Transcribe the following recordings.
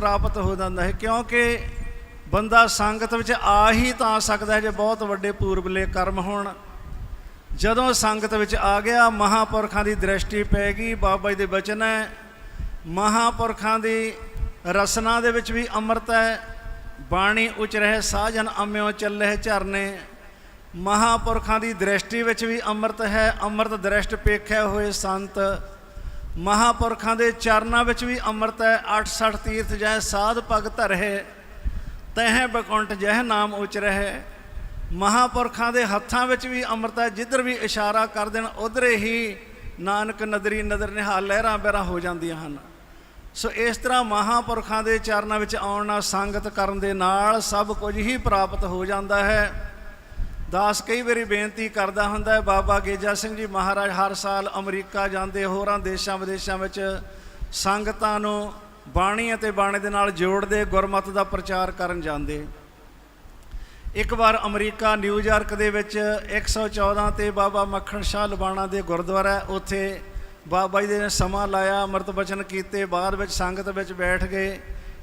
ਪ੍ਰਾਪਤ ਹੋ ਜਾਂਦਾ ਹੈ, ਕਿਉਂਕਿ ਬੰਦਾ ਸੰਗਤ ਵਿੱਚ ਆ ਹੀ ਤਾਂ ਸਕਦਾ ਹੈ ਜੇ ਬਹੁਤ ਵੱਡੇ ਪੂਰਬਲੇ ਕਰਮ ਹੋਣ। ਜਦੋਂ ਸੰਗਤ ਵਿੱਚ ਆ ਗਿਆ, ਮਹਾਪੁਰਖਾਂ ਦੀ ਦ੍ਰਿਸ਼ਟੀ ਪੈ ਗਈ, ਬਾਬਾ ਜੀ ਦੇ ਬਚਨ ਹੈ, ਮਹਾਪੁਰਖਾਂ ਦੀ ਰਸਨਾ ਦੇ ਵਿੱਚ ਵੀ ਅੰਮ੍ਰਿਤ ਹੈ, ਬਾਣੀ ਉਚ ਰਹਿ, ਸਾਜਨ ਅੰਮਿਓ ਚੱਲੇ ਝਰਨੇ। ਮਹਾਪੁਰਖਾਂ ਦੀ ਦ੍ਰਿਸ਼ਟੀ ਵਿੱਚ ਵੀ ਅੰਮ੍ਰਿਤ ਹੈ, ਅੰਮ੍ਰਿਤ ਦ੍ਰਿਸ਼ਟ ਪੇਖਿਆ ਹੋਏ ਸੰਤ ਮਹਾਪੁਰਖਾਂ ਦੇ ਚਰਨਾਂ ਵਿੱਚ ਵੀ ਅੰਮ੍ਰਿਤ ਹੈ 68 ਤੀਰਥ ਜੈ ਸਾਧ ਭਗਤ ਰਹੇ, ਤਹਿ ਬਕੁੰਠ ਜਹ ਨਾਮ ਉਚ ਰਹੇ। ਮਹਾਪੁਰਖਾਂ ਦੇ ਹੱਥਾਂ ਵਿੱਚ ਵੀ ਅੰਮ੍ਰਿਤ ਹੈ, ਜਿੱਧਰ ਵੀ ਇਸ਼ਾਰਾ ਕਰ ਦੇਣ, ਉਧਰੇ ਹੀ ਨਾਨਕ ਨਦਰੀ ਨਦਰ ਨਿਹਾਲ ਲਹਿਰਾਂ ਬਹਿਰਾਂ ਹੋ ਜਾਂਦੀਆਂ ਹਨ। ਸੋ ਇਸ ਤਰ੍ਹਾਂ ਮਹਾਪੁਰਖਾਂ ਦੇ ਚਰਨਾਂ ਵਿੱਚ ਆਉਣ ਨਾਲ, ਸੰਗਤ ਕਰਨ ਦੇ ਨਾਲ ਸਭ ਕੁਝ ਹੀ ਪ੍ਰਾਪਤ ਹੋ ਜਾਂਦਾ ਹੈ। ਦਾਸ ਕਈ ਵਾਰੀ ਬੇਨਤੀ ਕਰਦਾ ਹੁੰਦਾ ਹੈ, ਬਾਬਾ ਗੇਜਾ ਸਿੰਘ ਜੀ ਮਹਾਰਾਜ ਹਰ ਸਾਲ ਅਮਰੀਕਾ ਜਾਂਦੇ, ਹੋਰਾਂ ਦੇਸ਼ਾਂ ਵਿਦੇਸ਼ਾਂ ਵਿੱਚ ਸੰਗਤਾਂ ਨੂੰ ਬਾਣੀ ਅਤੇ ਬਾਣੇ ਦੇ ਨਾਲ ਜੋੜਦੇ, ਗੁਰਮਤ ਦਾ ਪ੍ਰਚਾਰ ਕਰਨ ਜਾਂਦੇ। ਇੱਕ ਵਾਰ ਅਮਰੀਕਾ ਨਿਊਯਾਰਕ ਦੇ ਵਿੱਚ 114 ਤੇ ਬਾਬਾ ਮੱਖਣ ਸ਼ਾਹ ਲਬਾਣਾ ਦੇ ਗੁਰਦੁਆਰਾ ਉੱਥੇ ਬਾਬਾ ਜੀ ਨੇ ਸਮਾਂ ਲਾਇਆ, ਅੰਮ੍ਰਿਤ ਬਚਨ ਕੀਤੇ, ਬਾਅਦ ਵਿੱਚ ਸੰਗਤ ਵਿੱਚ ਬੈਠ ਗਏ।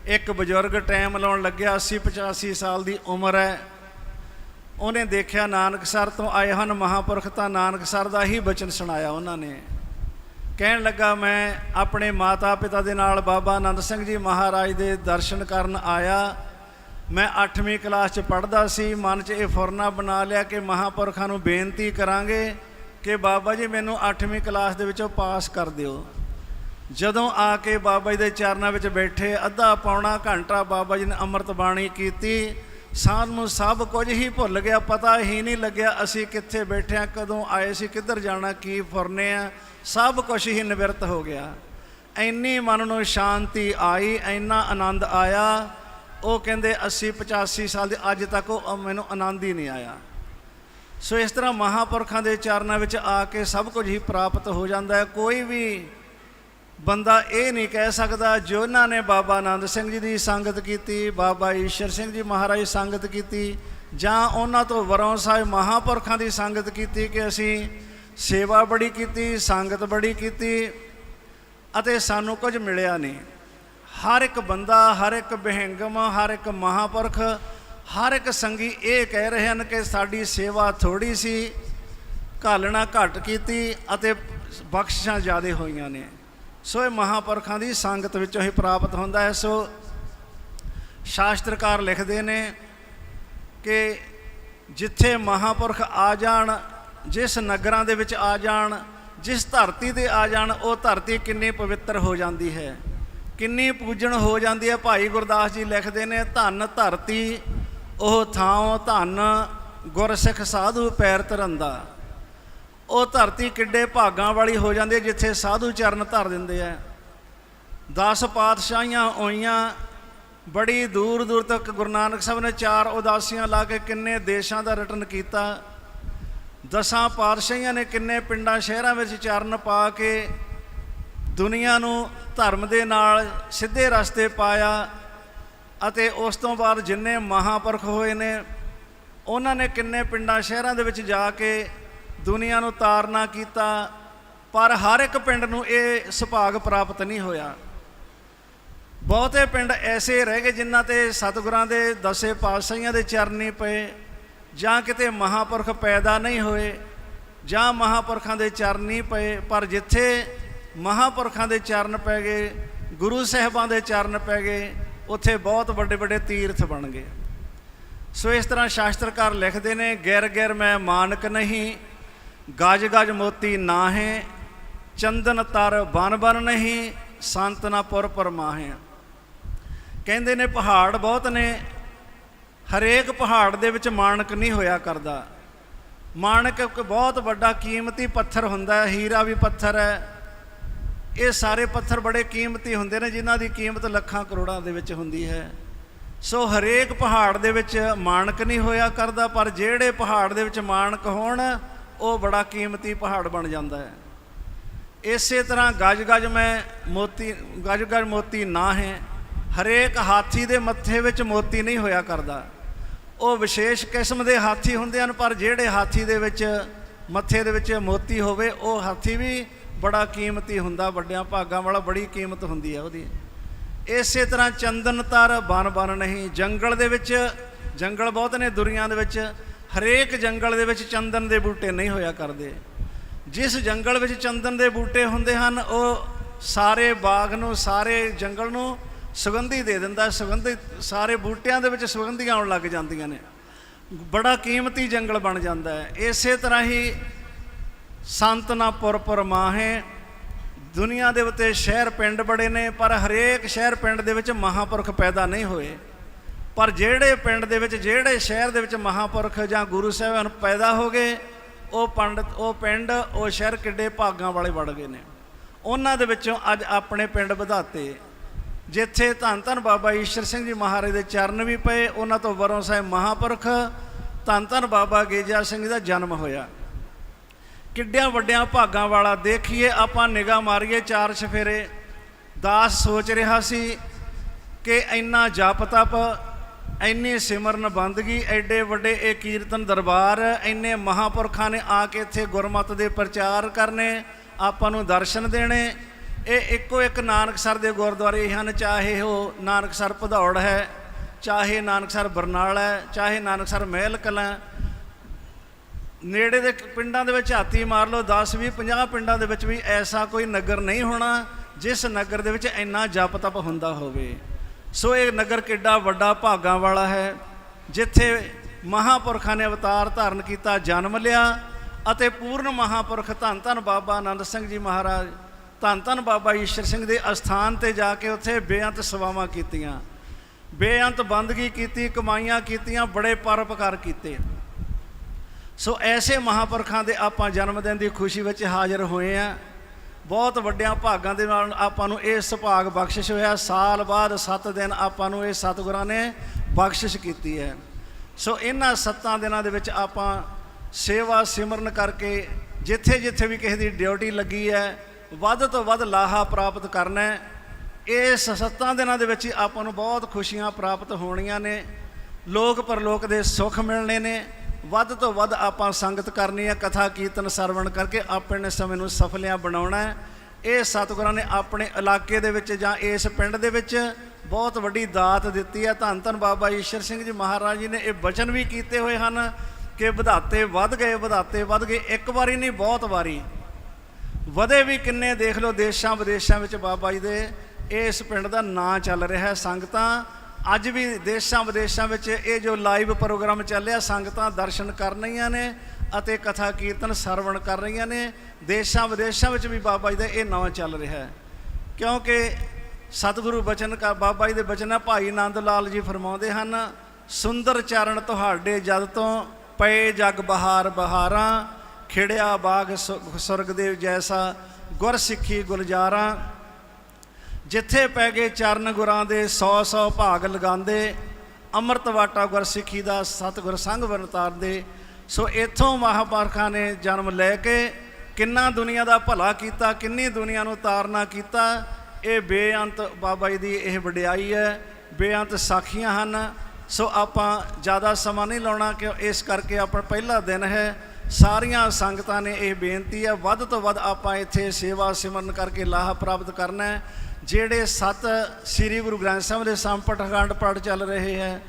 ਇੱਕ ਬਜ਼ੁਰਗ ਟਾਈਮ ਲਾਉਣ ਲੱਗਿਆ 80 85 ਸਾਲ ਦੀ ਉਮਰ ਹੈ। ਉਹਨੇ ਦੇਖਿਆ ਨਾਨਕਸਰ ਤੋਂ ਆਏ ਹਨ ਮਹਾਪੁਰਖ ਤਾਂ ਨਾਨਕਸਰ ਦਾ ਹੀ ਬਚਨ ਸੁਣਾਇਆ ਉਹਨਾਂ ਨੇ। ਕਹਿਣ ਲੱਗਾ, ਮੈਂ ਆਪਣੇ ਮਾਤਾ ਪਿਤਾ ਦੇ ਨਾਲ ਬਾਬਾ ਆਨੰਦ ਸਿੰਘ ਜੀ ਮਹਾਰਾਜ ਦੇ ਦਰਸ਼ਨ ਕਰਨ ਆਇਆ। ਮੈਂ 8ਵੀਂ ਕਲਾਸ 'ਚ ਪੜ੍ਹਦਾ ਸੀ। ਮਨ 'ਚ ਇਹ ਫੁਰਨਾ ਬਣਾ ਲਿਆ ਕਿ ਮਹਾਪੁਰਖਾਂ ਨੂੰ ਬੇਨਤੀ ਕਰਾਂਗੇ ਕਿ ਬਾਬਾ ਜੀ ਮੈਨੂੰ 8ਵੀਂ ਕਲਾਸ ਦੇ ਵਿੱਚੋਂ ਪਾਸ ਕਰ ਦਿਓ। ਜਦੋਂ ਆ ਕੇ ਬਾਬਾ ਜੀ ਦੇ ਚਰਨਾਂ ਵਿੱਚ ਬੈਠੇ, ਅੱਧਾ ਪੌਣਾ ਘੰਟਾ ਬਾਬਾ ਜੀ ਨੇ ਅੰਮ੍ਰਿਤ ਬਾਣੀ ਕੀਤੀ। ਸਾਨੂੰ ਸਭ ਕੁਝ ਹੀ ਭੁੱਲ ਗਿਆ, ਪਤਾ ਹੀ ਨਹੀਂ ਲੱਗਿਆ ਅਸੀਂ ਕਿੱਥੇ ਬੈਠੇ ਆ ਕਦੋਂ ਆਏ ਸੀ, ਕਿੱਧਰ ਜਾਣਾ, ਕੀ ਫੁਰਨੇ ਆ, ਸਭ ਕੁਝ ਹੀ ਨਿਵਰਤ ਹੋ ਗਿਆ। ਇੰਨੀ ਮਨ ਨੂੰ ਸ਼ਾਂਤੀ ਆਈ, ਇੰਨਾ ਆਨੰਦ ਆਇਆ, ਉਹ ਕਹਿੰਦੇ 80 85 ਸਾਲ ਦੇ, ਅੱਜ ਤੱਕ ਉਹ ਮੈਨੂੰ ਆਨੰਦ ਹੀ ਨਹੀਂ ਆਇਆ। ਸੋ ਇਸ ਤਰ੍ਹਾਂ ਮਹਾਪੁਰਖਾਂ ਦੇ ਚਰਨਾਂ ਵਿੱਚ ਆ ਕੇ ਸਭ ਕੁਝ ਹੀ ਪ੍ਰਾਪਤ ਹੋ ਜਾਂਦਾ ਹੈ, ਕੋਈ ਵੀ ਬੰਦਾ ਇਹ ਨਹੀਂ ਕਹਿ ਸਕਦਾ, ਜੋ ਉਹਨਾਂ ਨੇ ਬਾਬਾ ਆਨੰਦ ਸਿੰਘ ਜੀ ਦੀ ਸੰਗਤ ਕੀਤੀ, ਬਾਬਾ ਈਸ਼ਰ ਸਿੰਘ ਜੀ ਮਹਾਰਾਜ ਸੰਗਤ ਕੀਤੀ, ਜਾਂ ਉਹਨਾਂ ਤੋਂ ਵਰੋਂ ਸਾਹਿਬ ਮਹਾਪੁਰਖਾਂ ਦੀ ਸੰਗਤ ਕੀਤੀ ਕਿ ਅਸੀਂ ਸੇਵਾ ਬੜੀ ਕੀਤੀ, ਸੰਗਤ ਬੜੀ ਕੀਤੀ, ਅਤੇ ਸਾਨੂੰ ਕੁਝ ਮਿਲਿਆ ਨਹੀਂ। ਹਰ ਇੱਕ ਬੰਦਾ, ਹਰ ਇੱਕ ਬਹਿੰਗਮ, ਹਰ ਇੱਕ ਮਹਾਪੁਰਖ, ਹਰ ਇੱਕ ਸੰਗੀ ਇਹ ਕਹਿ ਰਹੇ ਹਨ ਕਿ ਸਾਡੀ ਸੇਵਾ ਥੋੜੀ ਸੀ, ਘਾਲਣਾ ਘੱਟ ਕੀਤੀ ਅਤੇ ਬਖਸ਼ਿਸ਼ਾਂ ਜ਼ਿਆਦਾ ਹੋਈਆਂ ਨੇ। ਸੋ ਇਹ ਮਹਾਪੁਰਖਾਂ ਦੀ ਸੰਗਤ ਵਿੱਚੋਂ ਹੀ ਪ੍ਰਾਪਤ ਹੁੰਦਾ ਹੈ। ਸੋ ਸ਼ਾਸਤਰਕਾਰ ਲਿਖਦੇ ਨੇ ਕਿ ਜਿੱਥੇ ਮਹਾਪੁਰਖ ਆ ਜਾਣ, ਜਿਸ ਨਗਰਾਂ ਦੇ ਵਿੱਚ ਆ ਜਾਣ, ਜਿਸ ਧਰਤੀ ਤੇ ਆ ਜਾਣ, ਉਹ ਧਰਤੀ ਕਿੰਨੀ ਪਵਿੱਤਰ ਹੋ ਜਾਂਦੀ ਹੈ। ਕਿੰਨੀ ਪੂਜਣ ਹੋ ਜਾਂਦੀ ਹੈ। ਭਾਈ ਗੁਰਦਾਸ ਜੀ ਲਿਖਦੇ ਨੇ, ਧੰਨ ਧਰਤੀ, ਉਹ ਥਾਂ ਧੰਨ ਗੁਰਸਿੱਖ ਸਾਧੂ ਪੈਰ ਧਰੰਦਾ। ਉਹ ਧਰਤੀ ਕਿੱਡੇ ਭਾਗਾਂ ਵਾਲੀ ਹੋ ਜਾਂਦੀ ਹੈ, ਜਿੱਥੇ ਸਾਧੂ ਚਰਨ ਧਰ ਦਿੰਦੇ ਆ। 10 ਪਾਤਸ਼ਾਹੀਆਂ ਹੋਈਆਂ, ਬੜੀ ਦੂਰ ਦੂਰ ਤੱਕ ਗੁਰੂ ਨਾਨਕ ਸਾਹਿਬ ਨੇ ਚਾਰ ਉਦਾਸੀਆਂ ਲਾ ਕੇ ਕਿੰਨੇ ਦੇਸ਼ਾਂ ਦਾ ਰਟਨ ਕੀਤਾ। ਦਸਾਂ ਪਾਤਸ਼ਾਹੀਆਂ ਨੇ ਕਿੰਨੇ ਪਿੰਡਾਂ, ਸ਼ਹਿਰਾਂ ਵਿੱਚ ਚਰਨ ਪਾ ਕੇ ਦੁਨੀਆ ਨੂੰ ਧਰਮ ਦੇ ਨਾਲ ਸਿੱਧੇ ਰਸਤੇ ਪਾਇਆ ਅਤੇ ਉਸ ਤੋਂ ਬਾਅਦ ਜਿੰਨੇ ਮਹਾਪੁਰਖ ਹੋਏ ਨੇ, ਉਹਨਾਂ ਨੇ ਕਿੰਨੇ ਪਿੰਡਾਂ, ਸ਼ਹਿਰਾਂ ਦੇ ਵਿੱਚ ਜਾ ਕੇ ਦੁਨੀਆ ਨੂੰ ਤਾਰਨਾ ਕੀਤਾ, ਪਰ ਹਰ ਇੱਕ ਪਿੰਡ ਨੂੰ ਇਹ ਸੁਭਾਗ ਪ੍ਰਾਪਤ ਨਹੀਂ ਹੋਇਆ। ਬਹੁਤੇ ਪਿੰਡ ਐਸੇ ਰਹਿ ਗਏ ਜਿਨ੍ਹਾਂ ਤੇ ਸਤਿਗੁਰਾਂ ਦੇ ਦਸੇ ਪਾਤਸ਼ਾਹੀਆਂ ਦੇ ਚਰਨੀ ਪਏ, ਜਾਂ ਕਿਤੇ ਮਹਾਪੁਰਖ ਪੈਦਾ ਨਹੀਂ ਹੋਏ, ਜਾਂ ਮਹਾਪੁਰਖਾਂ ਦੇ ਚਰਨੀ ਪਏ, ਪਰ ਜਿੱਥੇ ਮਹਾਪੁਰਖਾਂ ਦੇ ਚਰਨ ਪੈ ਗਏ, ਗੁਰੂ ਸਾਹਿਬਾਂ ਦੇ ਚਰਨ ਪੈ ਗਏ, ਉੱਥੇ ਬਹੁਤ ਵੱਡੇ ਵੱਡੇ ਤੀਰਥ ਬਣ ਗਏ। ਸੋ ਇਸ ਤਰ੍ਹਾਂ ਸ਼ਾਸਤਰਕਾਰ ਲਿਖਦੇ ਨੇ ਗੈਰ ਗੈਰ ਮੈਂ ਮਾਨਕ ਨਹੀਂ ਗਜ ਗਜ ਮੋਤੀ ਨਾਹੇ, ਚੰਦਨ ਤਰ ਬਨ ਬਨ ਨਹੀਂ, ਸੰਤ ਨਾ ਪਰਮਾਹੇ ਕਹਿੰਦੇ ਨੇ ਪਹਾੜ ਬਹੁਤ ਨੇ, ਹਰੇਕ ਪਹਾੜ ਦੇ ਵਿੱਚ ਮਾਣਕ ਨਹੀਂ ਹੋਇਆ ਕਰਦਾ। ਮਾਣਕ ਇੱਕ ਬਹੁਤ ਵੱਡਾ ਕੀਮਤੀ ਪੱਥਰ ਹੁੰਦਾ ਹੈ, ਹੀਰਾ ਵੀ ਪੱਥਰ ਹੈ। ਇਹ ਸਾਰੇ ਪੱਥਰ ਬੜੇ ਕੀਮਤੀ ਹੁੰਦੇ ਨੇ, ਜਿਨ੍ਹਾਂ ਦੀ ਕੀਮਤ ਲੱਖਾਂ ਕਰੋੜਾਂ ਦੇ ਵਿੱਚ ਹੁੰਦੀ ਹੈ। ਸੋ ਹਰੇਕ ਪਹਾੜ ਦੇ ਵਿੱਚ ਮਾਣਕ ਨਹੀਂ ਹੋਇਆ ਕਰਦਾ, ਪਰ ਜਿਹੜੇ ਪਹਾੜ ਦੇ ਵਿੱਚ ਮਾਣਕ ਹੋਣ ਉਹ ਬੜਾ ਕੀਮਤੀ ਪਹਾੜ ਬਣ ਜਾਂਦਾ ਹੈ। ਇਸੇ ਤਰ੍ਹਾਂ ਗਜ ਗਜ ਮੈਂ ਮੋਤੀ ਗਜ ਗਜ ਮੋਤੀ ਨਾ ਹੈ। ਹਰੇਕ ਹਾਥੀ ਦੇ ਮੱਥੇ ਵਿੱਚ ਮੋਤੀ ਨਹੀਂ ਹੋਇਆ ਕਰਦਾ। ਉਹ ਵਿਸ਼ੇਸ਼ ਕਿਸਮ ਦੇ ਹਾਥੀ ਹੁੰਦੇ ਹਨ, ਪਰ ਜਿਹੜੇ ਹਾਥੀ ਦੇ ਵਿੱਚ, ਮੱਥੇ ਦੇ ਵਿੱਚ ਮੋਤੀ ਹੋਵੇ, ਉਹ ਹਾਥੀ ਵੀ ਬੜਾ ਕੀਮਤੀ ਹੁੰਦਾ, ਵੱਡਿਆਂ ਭਾਗਾਂ ਵਾਲਾ ਬੜੀ ਕੀਮਤ ਹੁੰਦੀ ਹੈ ਉਹਦੀ। ਇਸੇ ਤਰ੍ਹਾਂ ਚੰਦਨ ਤਰ ਬਨ ਬਨ ਨਹੀਂ, ਜੰਗਲ ਦੇ ਵਿੱਚ, ਜੰਗਲ ਬਹੁਤ ਨੇ ਦੁਨੀਆਂ ਦੇ ਵਿੱਚ ਹਰੇਕ ਜੰਗਲ ਦੇ ਵਿੱਚ ਚੰਦਨ ਦੇ ਬੂਟੇ ਨਹੀਂ ਹੋਇਆ ਕਰਦੇ। ਜਿਸ ਜੰਗਲ ਵਿੱਚ ਚੰਦਨ ਦੇ ਬੂਟੇ ਹੁੰਦੇ ਹਨ, ਉਹ ਸਾਰੇ ਬਾਗ ਨੂੰ, ਸਾਰੇ ਜੰਗਲ ਨੂੰ ਸੁਗੰਧੀ ਦੇ ਦਿੰਦਾ ਸੁਗੰਧੀ, ਸਾਰੇ ਬੂਟਿਆਂ ਦੇ ਵਿੱਚ ਸੁਗੰਧੀਆਂ ਆਉਣ ਲੱਗ ਜਾਂਦੀਆਂ ਨੇ। ਬੜਾ ਕੀਮਤੀ ਜੰਗਲ ਬਣ ਜਾਂਦਾ ਹੈ। ਇਸੇ ਤਰ੍ਹਾਂ ਹੀ ਸੰਤ ਨਾ ਮਾਹੇ, ਦੁਨੀਆ ਦੇ ਉੱਤੇ ਸ਼ਹਿਰ ਪਿੰਡ ਬੜੇ ਨੇ, ਪਰ ਹਰੇਕ ਸ਼ਹਿਰ ਪਿੰਡ ਦੇ ਵਿੱਚ ਮਹਾਪੁਰਖ ਪੈਦਾ ਨਹੀਂ ਹੋਏ। ਪਰ ਜਿਹੜੇ ਪਿੰਡ ਦੇ ਵਿੱਚ, ਜਿਹੜੇ ਸ਼ਹਿਰ ਦੇ ਵਿੱਚ ਮਹਾਪੁਰਖ ਜਾਂ ਗੁਰੂ ਸਾਹਿਬਾਨ ਪੈਦਾ ਹੋ ਗਏ, ਉਹ ਪੰਡਤ, ਉਹ ਪਿੰਡ, ਉਹ ਸ਼ਹਿਰ ਕਿੱਡੇ ਭਾਗਾਂ ਵਾਲੇ ਵੜ ਗਏ ਨੇ। ਉਹਨਾਂ ਦੇ ਵਿੱਚੋਂ ਅੱਜ ਆਪਣੇ ਪਿੰਡ ਵਧਾਤੇ। ਜਿੱਥੇ ਧੰਨ ਧੰਨ ਬਾਬਾ ਈਸ਼ਰ ਸਿੰਘ ਜੀ ਮਹਾਰਾਜ ਦੇ ਚਰਨ ਵੀ ਪਏ, ਉਹਨਾਂ ਤੋਂ ਵਰੋਂ ਸਾਹਿਬ ਮਹਾਪੁਰਖ, ਧੰਨ ਧੰਨ ਬਾਬਾ ਗੇਜਾ ਸਿੰਘ ਦਾ ਜਨਮ ਹੋਇਆ। ਕਿੱਡਿਆਂ ਵੱਡਿਆਂ ਭਾਗਾਂ ਵਾਲਾ ਦੇਖੀਏ, ਆਪਾਂ ਨਿਗਾਹ ਮਾਰੀਏ ਚਾਰ ਛਫੇਰੇ ਦਾਸ ਸੋਚ ਰਿਹਾ ਸੀ ਕਿ ਇੰਨਾ ਜਪ ਤਪ ਇੰਨੀ ਸਿਮਰਨ ਬੰਦਗੀ, ਐਡੇ ਵੱਡੇ ਇਹ ਕੀਰਤਨ ਦਰਬਾਰ, ਇੰਨੇ ਮਹਾਪੁਰਖਾਂ ਨੇ ਆ ਕੇ ਇੱਥੇ ਗੁਰਮਤ ਦੇ ਪ੍ਰਚਾਰ ਕਰਨੇ, ਆਪਾਂ ਨੂੰ ਦਰਸ਼ਨ ਦੇਣੇ। ਇਹ ਇੱਕੋ ਇੱਕ ਨਾਨਕਸਰ ਦੇ ਗੁਰਦੁਆਰੇ ਹਨ, ਚਾਹੇ ਉਹ ਨਾਨਕਸਰ ਭਦੌੜ ਹੈ, ਚਾਹੇ ਨਾਨਕਸਰ ਬਰਨਾਲਾ ਹੈ, ਚਾਹੇ ਨਾਨਕਸਰ ਮਹਿਲ ਕਲਾਂ ਨੇੜੇ ਦੇ ਪਿੰਡਾਂ ਦੇ ਵਿੱਚ ਹਾਤੀ ਮਾਰ ਲਓ 10 20 50 ਪਿੰਡਾਂ ਦੇ ਵਿੱਚ ਵੀ ਐਸਾ ਕੋਈ ਨਗਰ ਨਹੀਂ ਹੋਣਾ, ਜਿਸ ਨਗਰ ਦੇ ਵਿੱਚ ਇੰਨਾ ਜਪ ਤਪ ਹੁੰਦਾ ਹੋਵੇ। ਸੋ ਇਹ ਨਗਰ ਕਿੱਡਾ ਵੱਡਾ ਭਾਗਾਂ ਵਾਲਾ ਹੈ, ਜਿੱਥੇ ਮਹਾਪੁਰਖਾਂ ਨੇ ਅਵਤਾਰ ਧਾਰਨ ਕੀਤਾ, ਜਨਮ ਲਿਆ ਅਤੇ ਪੂਰਨ ਮਹਾਪੁਰਖ ਧੰਨ ਧੰਨ ਬਾਬਾ ਆਨੰਦ ਸਿੰਘ ਜੀ ਮਹਾਰਾਜ, ਧੰਨ ਧੰਨ ਬਾਬਾ ਈਸ਼ਰ ਸਿੰਘ ਦੇ ਅਸਥਾਨ ਤੇ ਜਾ ਕੇ ਉੱਥੇ ਬੇਅੰਤ ਸੇਵਾਵਾਂ ਕੀਤੀਆਂ। ਬੇਅੰਤ ਬੰਦਗੀ ਕੀਤੀ, ਕਮਾਈਆਂ ਕੀਤੀਆਂ, ਬੜੇ ਪਰਉਪਕਾਰ ਕੀਤੇ। ਸੋ ਐਸੇ ਮਹਾਪੁਰਖਾਂ ਦੇ ਆਪਾਂ ਜਨਮ ਦਿਨ ਦੀ ਖੁਸ਼ੀ ਵਿੱਚ ਹਾਜ਼ਰ ਹੋਏ ਆ ਬਹੁਤ ਵੱਡਿਆਂ ਭਾਗਾਂ ਦੇ ਨਾਲ ਆਪਾਂ ਨੂੰ ਇਹ ਸੁਭਾਗ ਬਖਸ਼ਿਸ਼ ਹੋਇਆ। ਸਾਲ ਬਾਅਦ 7 ਦਿਨ ਆਪਾਂ ਨੂੰ ਇਹ ਸਤਿਗੁਰਾਂ ਨੇ ਬਖਸ਼ਿਸ਼ ਕੀਤੀ ਹੈ। ਸੋ ਇਹਨਾਂ 7 ਦਿਨਾਂ ਦੇ ਵਿੱਚ ਆਪਾਂ ਸੇਵਾ ਸਿਮਰਨ ਕਰਕੇ ਜਿੱਥੇ ਜਿੱਥੇ ਵੀ ਕਿਸੇ ਦੀ ਡਿਊਟੀ ਲੱਗੀ ਹੈ, ਵੱਧ ਤੋਂ ਵੱਧ ਲਾਹਾ ਪ੍ਰਾਪਤ ਕਰਨਾ ਹੈ। ਇਸ 7 ਦਿਨਾਂ ਦੇ ਵਿੱਚ ਹੀ ਆਪਾਂ ਨੂੰ ਬਹੁਤ ਖੁਸ਼ੀਆਂ ਪ੍ਰਾਪਤ ਹੋਣੀਆਂ ਨੇ। ਲੋਕ ਪਰਲੋਕ ਦੇ ਸੁੱਖ ਮਿਲਣੇ ਨੇ। ਵੱਧ ਤੋਂ ਵੱਧ ਆਪਾਂ ਸੰਗਤ ਕਰਨੀ ਹੈ, ਕਥਾ, ਕੀਰਤਨ, ਸਰਵਣ ਕਰਕੇ ਆਪਣੇ ਸਮੇਂ ਨੂੰ ਸਫਲਿਆਂ ਬਣਾਉਣਾ ਹੈ। ਇਹ ਸਤਿਗੁਰਾਂ ਨੇ ਆਪਣੇ ਇਲਾਕੇ ਦੇ ਵਿੱਚ ਜਾਂ ਇਸ ਪਿੰਡ ਦੇ ਵਿੱਚ ਬਹੁਤ ਵੱਡੀ ਦਾਤ ਦਿੱਤੀ ਹੈ। ਧੰਨ ਧੰਨ ਬਾਬਾ ਈਸ਼ਰ ਸਿੰਘ ਜੀ ਮਹਾਰਾਜ ਜੀ ਨੇ ਇਹ ਵਚਨ ਵੀ ਕੀਤੇ ਹੋਏ ਹਨ ਕਿ ਵਧਾਤੇ ਵੱਧ ਗਏ, ਵਧਾਤੇ ਵੱਧ ਗਏ, ਇੱਕ ਵਾਰੀ ਨਹੀਂ, ਬਹੁਤ ਵਾਰੀ। ਵਧੇ ਵੀ ਕਿੰਨੇ, ਦੇਖ ਲਓ ਦੇਸ਼ਾਂ ਵਿਦੇਸ਼ਾਂ ਵਿੱਚ ਬਾਬਾ ਜੀ ਦੇ ਇਸ ਪਿੰਡ ਦਾ ਨਾਂ ਚੱਲ ਰਿਹਾ ਹੈ। ਸੰਗਤਾਂ ਅੱਜ ਵੀ ਦੇਸ਼ਾਂ ਵਿਦੇਸ਼ਾਂ ਵਿੱਚ ਇਹ ਜੋ ਲਾਈਵ ਪ੍ਰੋਗਰਾਮ ਚੱਲਿਆ, ਸੰਗਤਾਂ ਦਰਸ਼ਨ ਕਰ ਰਹੀਆਂ ਨੇ ਅਤੇ ਕਥਾ ਕੀਰਤਨ ਸਰਵਣ ਕਰ ਰਹੀਆਂ ਨੇ। ਦੇਸ਼ਾਂ ਵਿਦੇਸ਼ਾਂ ਵਿੱਚ ਵੀ ਬਾਬਾ ਜੀ ਦਾ ਇਹ ਨਾਂ ਚੱਲ ਰਿਹਾ ਹੈ। ਕਿਉਂਕਿ ਸਤਿਗੁਰੂ ਬਚਨ ਕਾ, ਬਾਬਾ ਜੀ ਦੇ ਬਚਨ ਭਾਈ ਆਨੰਦ ਲਾਲ ਜੀ ਫਰਮਾਉਂਦੇ ਹਨ, ਸੁੰਦਰ ਚਰਨ ਤੁਹਾਡੇ ਜਦ ਤੋਂ ਪਏ ਜਗ ਬਹਾਰ ਬਹਾਰਾਂ, ਖਿੜਿਆ ਬਾਗ ਸੁ- ਸੁਰਗ ਜੈਸਾ ਗੁਰ ਸਿੱਖੀ ਗੁਲਜ਼ਾਰਾਂ ਜਿੱਥੇ ਪੈ ਗਏ ਚਰਨ ਗੁਰਾਂ ਦੇ 100 100 ਭਾਗ ਲਗਾਉਂਦੇ, ਅੰਮ੍ਰਿਤ ਵਾਟਾ ਗੁਰ ਸਿੱਖੀ ਦਾ ਸਤਿਗੁਰ ਸੰਗ ਵਰਤਾਰਦੇ ਸੋ ਇਥੋਂ ਮਹਾਂਪੁਰਖਾਂ ਨੇ ਜਨਮ ਲੈ ਕੇ ਕਿੰਨਾ ਦੁਨੀਆ ਦਾ ਭਲਾ ਕੀਤਾ, ਕਿੰਨੀ ਦੁਨੀਆ ਨੂੰ ਤਾਰਨਾ ਕੀਤਾ। ਇਹ ਬੇਅੰਤ ਬਾਬਾ ਜੀ ਦੀ ਇਹ ਵਡਿਆਈ ਹੈ, ਬੇਅੰਤ ਸਾਖੀਆਂ ਹਨ। ਸੋ ਆਪਾਂ ਜ਼ਿਆਦਾ ਸਮਾਂ ਨਹੀਂ ਲਾਉਣਾ ਕਿ ਇਸ ਕਰਕੇ ਆਪਣਾ ਪਹਿਲਾ ਦਿਨ ਹੈ। ਸਾਰੀਆਂ ਸੰਗਤਾਂ ਨੇ ਇਹ ਬੇਨਤੀ ਹੈ, ਵੱਧ ਤੋਂ ਵੱਧ ਆਪਾਂ ਇੱਥੇ ਸੇਵਾ ਸਿਮਰਨ ਕਰਕੇ ਲਾਹ ਪ੍ਰਾਪਤ ਕਰਨਾ ਹੈ। ਜਿਹੜੇ ਸੱਤ ਸ੍ਰੀ ਗੁਰੂ ਗ੍ਰੰਥ ਸਾਹਿਬ ਦੇ ਸੰਪਟ ਅਖੰਡ ਪਾਠ ਚੱਲ ਰਹੇ ਹੈ,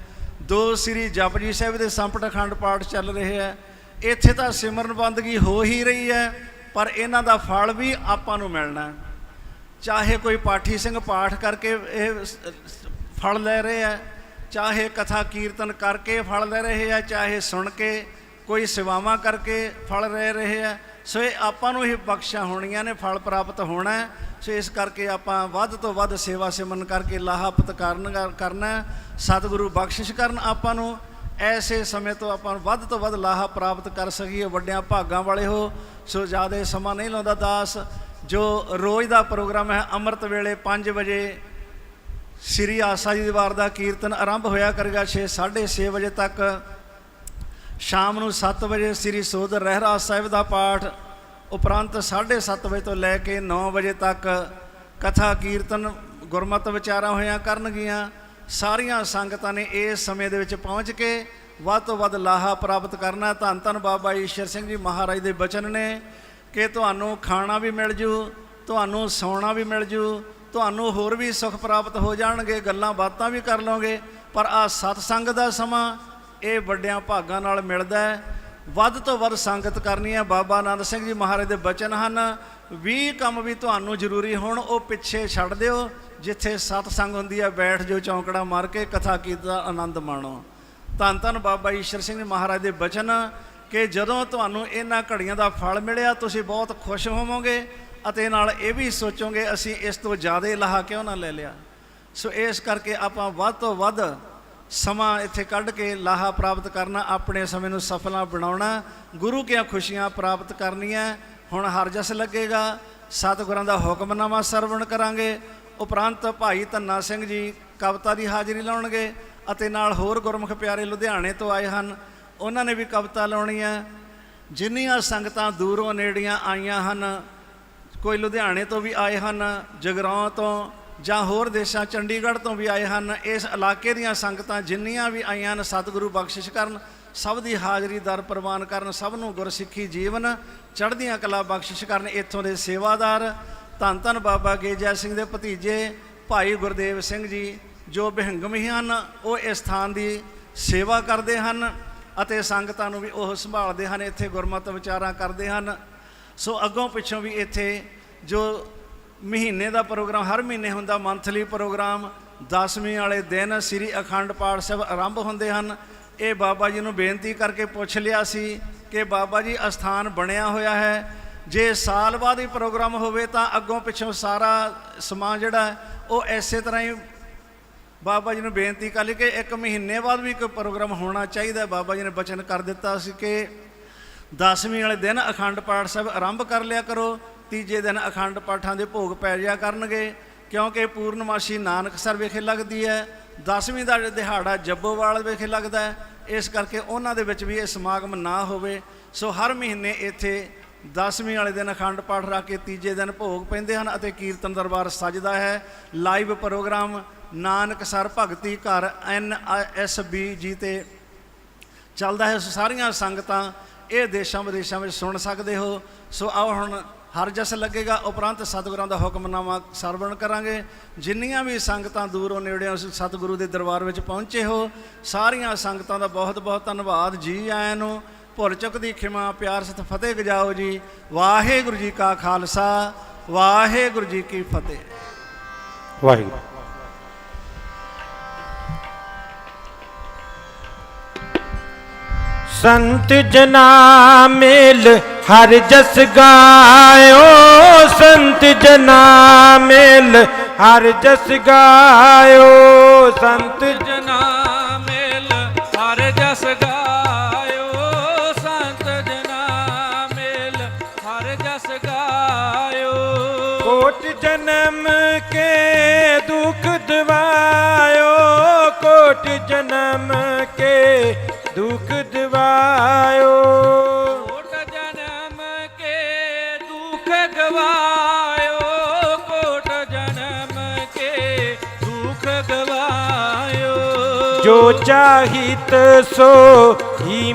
ਦੋ ਸ੍ਰੀ ਜਪਜੀ ਸਾਹਿਬ ਦੇ ਸੰਪਟ ਅਖੰਡ ਪਾਠ ਚੱਲ ਰਹੇ ਹੈ, ਇੱਥੇ ਤਾਂ ਸਿਮਰਨ ਬੰਦਗੀ ਹੋ ਹੀ ਰਹੀ ਹੈ, ਪਰ ਇਹਨਾਂ ਦਾ ਫਲ ਵੀ ਆਪਾਂ ਨੂੰ ਮਿਲਣਾ ਚਾਹੇ ਕੋਈ ਪਾਠੀ ਸਿੰਘ ਪਾਠ ਕਰਕੇ ਇਹ ਫਲ ਲੈ ਰਹੇ ਹੈ, ਚਾਹੇ ਕਥਾ ਕੀਰਤਨ ਕਰਕੇ ਫਲ ਲੈ ਰਹੇ ਹੈ, ਚਾਹੇ ਸੁਣ ਕੇ ਕੋਈ ਸੇਵਾਵਾਂ ਕਰਕੇ ਫਲ ਲੈ ਰਹੇ ਹੈ ਸੋ ਇਹ ਆਪਾਂ ਨੂੰ ਹੀ ਬਖਸ਼ਾਂ ਹੋਣੀਆਂ ਨੇ, ਫਲ ਪ੍ਰਾਪਤ ਹੋਣਾ ਸੋ ਇਸ ਕਰਕੇ ਆਪਾਂ ਵੱਧ ਤੋਂ ਵੱਧ ਸੇਵਾ ਸਿਮਰਨ ਕਰਕੇ ਲਾਹਾਪਤ ਕਰਨ ਕਰਨਾ ਸਤਿਗੁਰੂ ਬਖਸ਼ਿਸ਼ ਕਰਨ ਆਪਾਂ ਨੂੰ। ਐਸੇ ਸਮੇਂ ਤੋਂ ਆਪਾਂ ਵੱਧ ਤੋਂ ਵੱਧ ਲਾਹਾ ਪ੍ਰਾਪਤ ਕਰ ਸਕੀਏ, ਵੱਡਿਆਂ ਭਾਗਾਂ ਵਾਲੇ ਹੋ। ਸੋ ਜ਼ਿਆਦਾ ਸਮਾਂ ਨਹੀਂ ਲਾਉਂਦਾ ਦਾਸ। ਜੋ ਰੋਜ਼ ਦਾ ਪ੍ਰੋਗਰਾਮ ਹੈ, ਅੰਮ੍ਰਿਤ ਵੇਲੇ 5 ਵਜੇ ਸ੍ਰੀ ਆਸਾ ਜੀ ਦੀਵਾਰ ਦਾ ਕੀਰਤਨ ਆਰੰਭ ਹੋਇਆ ਕਰੇਗਾ 6 6:30 ਵਜੇ ਤੱਕ। ਸ਼ਾਮ ਨੂੰ 7 ਵਜੇ ਸ੍ਰੀ ਸੋਧ ਰਹਿਰਾ ਸਾਹਿਬ ਦਾ ਪਾਠ, ਉਪਰੰਤ 7:30 ਵਜੇ ਤੋਂ ਲੈ ਕੇ 9 ਵਜੇ ਤੱਕ ਕਥਾ, ਕੀਰਤਨ, ਗੁਰਮਤ ਵਿਚਾਰਾਂ ਹੋਇਆਂ ਕਰਨਗੀਆਂ। ਸਾਰੀਆਂ ਸੰਗਤਾਂ ਨੇ ਇਸ ਸਮੇਂ ਦੇ ਵਿੱਚ ਪਹੁੰਚ ਕੇ ਵੱਧ ਤੋਂ ਵੱਧ ਲਾਹਾ ਪ੍ਰਾਪਤ ਕਰਨਾ। ਧੰਨ ਧੰਨ ਬਾਬਾ ਈਸ਼ਰ ਸਿੰਘ ਜੀ ਮਹਾਰਾਜ ਦੇ ਬਚਨ ਨੇ ਕਿ ਤੁਹਾਨੂੰ ਖਾਣਾ ਵੀ ਮਿਲ ਜੂ, ਤੁਹਾਨੂੰ ਸੌਣਾ ਵੀ ਮਿਲ ਜੂ, ਤੁਹਾਨੂੰ ਹੋਰ ਵੀ ਸੁੱਖ ਪ੍ਰਾਪਤ ਹੋ ਜਾਣਗੇ, ਗੱਲਾਂ ਬਾਤਾਂ ਵੀ ਕਰ ਲਓਗੇ। ਪਰ ਆ ਸਤਸੰਗ ਦਾ ਸਮਾਂ ਇਹ ਵੱਡਿਆਂ ਭਾਗਾਂ ਨਾਲ ਮਿਲਦਾ ਹੈ। ਵੱਧ ਤੋਂ ਵੱਧ ਸੰਗਤ ਕਰਨੀ ਹੈ। ਬਾਬਾ ਆਨੰਦ ਸਿੰਘ ਜੀ ਮਹਾਰਾਜ ਦੇ ਬਚਨ ਹਨ 20 ਕੰਮ ਵੀ ਤੁਹਾਨੂੰ ਜ਼ਰੂਰੀ ਹੋਣ, ਉਹ ਪਿੱਛੇ ਛੱਡ ਦਿਓ। ਜਿੱਥੇ ਸਤਸੰਗ ਹੁੰਦੀ ਹੈ, ਬੈਠ ਜੋ ਚੌਂਕੜਾ ਮਾਰ ਕੇ ਕਥਾ ਕੀਤਾ ਦਾ ਆਨੰਦ ਮਾਣੋ। ਧੰਨ ਧੰਨ ਬਾਬਾ ਈਸ਼ਰ ਸਿੰਘ ਜੀ ਮਹਾਰਾਜ ਦੇ ਬਚਨ ਕਿ ਜਦੋਂ ਤੁਹਾਨੂੰ ਇਹਨਾਂ ਘੜੀਆਂ ਦਾ ਫਲ ਮਿਲਿਆ, ਤੁਸੀਂ ਬਹੁਤ ਖੁਸ਼ ਹੋਵੋਗੇ ਅਤੇ ਨਾਲ ਇਹ ਵੀ ਸੋਚੋਗੇ, ਅਸੀਂ ਇਸ ਤੋਂ ਜ਼ਿਆਦਾ ਲਾਹਾ ਕਿਉਂ ਨਾ ਲੈ ਲਿਆ? ਸੋ ਇਸ ਕਰਕੇ ਆਪਾਂ ਵੱਧ ਤੋਂ ਵੱਧ ਸਮਾਂ ਇੱਥੇ ਕੱਢ ਕੇ ਲਾਹਾ ਪ੍ਰਾਪਤ ਕਰਨਾ, ਆਪਣੇ ਸਮੇਂ ਨੂੰ ਸਫਲਾ ਬਣਾਉਣਾ, ਗੁਰੂ ਕੀਆਂ ਖੁਸ਼ੀਆਂ ਪ੍ਰਾਪਤ ਕਰਨੀਆਂ, ਹੁਣ ਹਰ ਜਸ ਲੱਗੇਗਾ, ਸਤਿਗੁਰਾਂ ਦਾ ਹੁਕਮਨਾਮਾ ਸਰਵਣ ਕਰਾਂਗੇ, ਉਪਰੰਤ ਭਾਈ ਧੰਨਾ ਸਿੰਘ ਜੀ ਕਵਿਤਾ ਦੀ ਹਾਜ਼ਰੀ ਲਾਉਣਗੇ, ਅਤੇ ਨਾਲ ਹੋਰ ਗੁਰਮੁਖ ਪਿਆਰੇ ਲੁਧਿਆਣੇ ਤੋਂ ਆਏ ਹਨ, ਉਹਨਾਂ ਨੇ ਵੀ ਕਵਿਤਾ ਲਾਉਣੀ ਹੈ ਜਿੰਨੀਆਂ ਸੰਗਤਾਂ ਦੂਰੋਂ ਨੇੜੀਆਂ ਆਈਆਂ ਹਨ, ਕੋਈ ਲੁਧਿਆਣੇ ਤੋਂ ਵੀ ਆਏ ਹਨ, ਜਗਰਾਉਂ ਤੋਂ ਜਾਂ ਹੋਰ ਦੇਸ਼ਾਂ ਚੰਡੀਗੜ੍ਹ ਤੋਂ ਵੀ ਆਏ ਹਨ, ਇਸ ਇਲਾਕੇ ਦੀਆਂ ਸੰਗਤਾਂ ਜਿੰਨੀਆਂ ਵੀ ਆਈਆਂ ਹਨ, ਸਤਿਗੁਰੂ ਬਖਸ਼ਿਸ਼ ਕਰਨ, ਸਭ ਦੀ ਹਾਜ਼ਰੀ ਦਰ ਪ੍ਰਵਾਨ ਕਰਨ, ਸਭ ਨੂੰ ਗੁਰਸਿੱਖੀ ਜੀਵਨ, ਚੜ੍ਹਦੀਆਂ ਕਲਾ ਬਖਸ਼ਿਸ਼ ਕਰਨ, ਇੱਥੋਂ ਦੇ ਸੇਵਾਦਾਰ ਧੰਨ ਧੰਨ ਬਾਬਾ ਗੇਜਾ ਸਿੰਘ ਦੇ ਭਤੀਜੇ ਭਾਈ ਗੁਰਦੇਵ ਸਿੰਘ ਜੀ, ਜੋ ਬਿਹੰਗਮ ਹੀ ਹਨ, ਉਹ ਇਸ ਥਾਨ ਦੀ ਸੇਵਾ ਕਰਦੇ ਹਨ ਅਤੇ ਸੰਗਤਾਂ ਨੂੰ ਵੀ ਉਹ ਸੰਭਾਲਦੇ ਹਨ, ਇੱਥੇ ਗੁਰਮਤਿ ਵਿਚਾਰਾਂ ਕਰਦੇ ਹਨ। ਸੋ ਅੱਗੋਂ ਪਿੱਛੋਂ ਵੀ ਇੱਥੇ ਜੋ ਮਹੀਨੇ ਦਾ ਪ੍ਰੋਗਰਾਮ, ਹਰ ਮਹੀਨੇ ਹੁੰਦਾ ਮੰਥਲੀ ਪ੍ਰੋਗਰਾਮ। 10ਵੀਂ ਵਾਲੇ ਦਿਨ ਸ੍ਰੀ ਅਖੰਡ ਪਾਠ ਸਾਹਿਬ ਆਰੰਭ ਹੁੰਦੇ ਹਨ। ਇਹ ਬਾਬਾ ਜੀ ਨੂੰ ਬੇਨਤੀ ਕਰਕੇ ਪੁੱਛ ਲਿਆ ਸੀ ਕਿ ਬਾਬਾ ਜੀ, ਅਸਥਾਨ ਬਣਿਆ ਹੋਇਆ ਹੈ। ਜੇ ਸਾਲ ਬਾਅਦ ਹੀ ਪ੍ਰੋਗਰਾਮ ਹੋਵੇ ਤਾਂ ਅੱਗੋਂ ਪਿੱਛੋਂ ਸਾਰਾ ਸਮਾਂ ਜਿਹੜਾ, ਉਹ ਐਸੇ ਤਰ੍ਹਾਂ ਹੀ ਬਾਬਾ ਜੀ ਨੂੰ ਬੇਨਤੀ ਕਰ ਲਈ ਕਿ ਇੱਕ ਮਹੀਨੇ ਬਾਅਦ ਵੀ ਕੋਈ ਪ੍ਰੋਗਰਾਮ ਹੋਣਾ ਚਾਹੀਦਾ। ਬਾਬਾ ਜੀ ਨੇ ਬਚਨ ਕਰ ਦਿੱਤਾ ਸੀ ਕਿ ਦਸਵੀਂ ਵਾਲੇ ਦਿਨ ਅਖੰਡ ਪਾਠ ਸਾਹਿਬ ਆਰੰਭ ਕਰ ਲਿਆ ਕਰੋ। ਤੀਜੇ ਦਿਨ ਅਖੰਡ ਪਾਠਾਂ ਦੇ ਭੋਗ ਪੈ ਜਾਇਆ ਕਰਨਗੇ, ਕਿਉਂਕਿ ਪੂਰਨਮਾਸ਼ੀ ਨਾਨਕਸਰ ਵਿਖੇ ਲੱਗਦੀ ਹੈ, ਦਸਵੀਂ ਦਾ ਦਿਹਾੜਾ ਜੱਬੋਵਾਲ ਵਿਖੇ ਲੱਗਦਾ ਹੈ, ਇਸ ਕਰਕੇ ਉਹਨਾਂ ਦੇ ਵਿੱਚ ਵੀ ਇਹ ਸਮਾਗਮ ਨਾ ਹੋਵੇ। ਸੋ ਹਰ ਮਹੀਨੇ ਇੱਥੇ ਦਸਵੀਂ ਵਾਲੇ ਦਿਨ ਅਖੰਡ ਪਾਠ ਰੱਖ ਕੇ ਤੀਜੇ ਦਿਨ ਭੋਗ ਪੈਂਦੇ ਹਨ ਅਤੇ ਕੀਰਤਨ ਦਰਬਾਰ ਸਜਦਾ ਹੈ। ਲਾਈਵ ਪ੍ਰੋਗਰਾਮ ਨਾਨਕ ਸਰ ਭਗਤੀ ਘਰ ਐਨ ਐਸ ਬੀ ਜੀ ਤੇ ਚੱਲਦਾ ਹੈ। ਸੋ ਸਾਰੀਆਂ ਸੰਗਤਾਂ ਇਹ ਦੇਸ਼ਾਂ ਵਿਦੇਸ਼ਾਂ ਵਿੱਚ ਸੁਣ ਸਕਦੇ ਹੋ। ਸੋ ਆਓ ਹੁਣ ਹਰ ਜਸ ਲੱਗੇਗਾ, ਉਪਰੰਤ ਸਤਿਗੁਰਾਂ ਦਾ ਹੁਕਮਨਾਮਾ ਸਰਵਣ ਕਰਾਂਗੇ। ਜਿੰਨੀਆਂ ਵੀ ਸੰਗਤਾਂ ਦੂਰੋਂ ਨੇੜਿਓਂ ਸਤਿਗੁਰੂ ਦੇ ਦਰਬਾਰ ਵਿੱਚ ਪਹੁੰਚੇ ਹੋ, ਸਾਰੀਆਂ ਸੰਗਤਾਂ ਦਾ ਬਹੁਤ ਬਹੁਤ ਧੰਨਵਾਦ। ਜੀ ਆਇਆਂ ਨੂੰ, ਭੁੱਲ ਚੁੱਕ ਦੀ ਖਿਮਾ, ਪਿਆਰ ਸਤ ਫਤਿਹ ਗਜਾਓ ਜੀ। ਵਾਹਿਗੁਰੂ ਜੀ ਕਾ ਖਾਲਸਾ, ਵਾਹਿਗੁਰੂ ਜੀ ਕੀ ਫਤਿਹ। ਵਾਹਿਗੁਰੂ। ਸੰਤ ਜਨਾ ਮੇਲ ਹਰ ਜਸ ਗਾਇਓ ਸੰਤ ਜਨਾ ਮੇਲ ਹਰ ਜਸ ਗਾਇਓ ਸੰਤ ਜਨਾ ਮੇਲ ਹਰ ਜਸ ਗਾਇਓ ਸੰਤ ਜਨਾ ਮੇਲ ਹਰ ਜਸ ਗਾਇਓ। ਕੋਟ ਜਨਮ ਕੇ ਦੁਖ ਦਵਾਇਓ, ਕੋਟ ਜਨਮ ਕੇ ਦੁਖ ਦਵਾਇਓ। ਗਵਾਇਓ ਜੋ ਚਾਹਿਤ ਸੋ ਹੀ